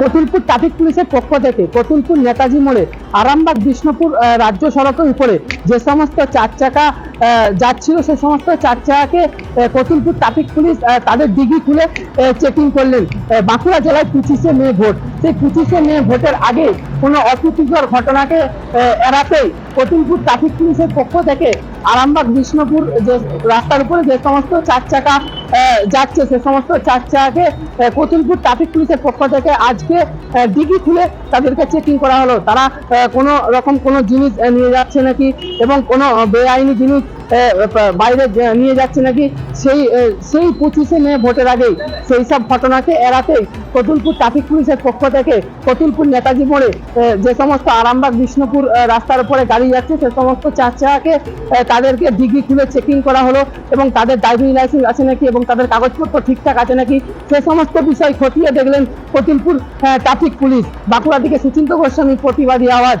Kotulpur traffic পুলিশের পক্ষ থেকে কতুলপুর নেতাজি মোড়ে আরামবাগ বিষ্ণুপুর রাজ্য সড়কের উপরে। যে সমস্ত চার চাকা যাচ্ছিল, সে সমস্ত চার চাকাকে কতুলপুর ট্রাফিক পুলিশ তাদের ডিগি খুলে চেকিং করলেন। বাঁকুড়া জেলায় পঁচিশে মে ভোট। সেই পঁচিশে মে ভোটের আগে কোনো অপ্রীতিকর ঘটনাকে এড়াতেই কতুলপুর ট্রাফিক পুলিশের পক্ষ থেকে আরামবাগ বিষ্ণুপুর যে রাস্তার উপরে যে সমস্ত চার চাকা যাচ্ছে, সে সমস্ত চার চাকাকে কতুলপুর ট্রাফিক পুলিশের পক্ষ থেকে আজকে ডিগি খুলে তাদেরকে চেকিং করা হলো। তারা কোনো রকম কোনো জিনিস নিয়ে যাচ্ছে নাকি? এবং কোনো বেআইনি জিনিস বাইরে নিয়ে যাচ্ছে নাকি, সেই সেই পঁচিশে মে ভোটের আগেই সেই সব ঘটনাকে এড়াতে কতুলপুর ট্রাফিক পুলিশের পক্ষ থেকে কতুলপুর নেতাজি মোড়ে যে সমস্ত আরামবাগ, বিষ্ণুপুর রাস্তার উপরে গাড়ি যাচ্ছে, সে সমস্ত চার চাকাকে তাদেরকে ডিগ্রি খুলে চেকিং করা হলো এবং তাদের ড্রাইভিং লাইসেন্স আছে নাকি এবং তাদের কাগজপত্র ঠিকঠাক আছে নাকি, সে সমস্ত বিষয় খতিয়ে দেখলেন কতুলপুর ট্রাফিক পুলিশ। বাঁকুড়া থেকে সুচিন্ত গোস্বামী, প্রতিবাদী আওয়াজ।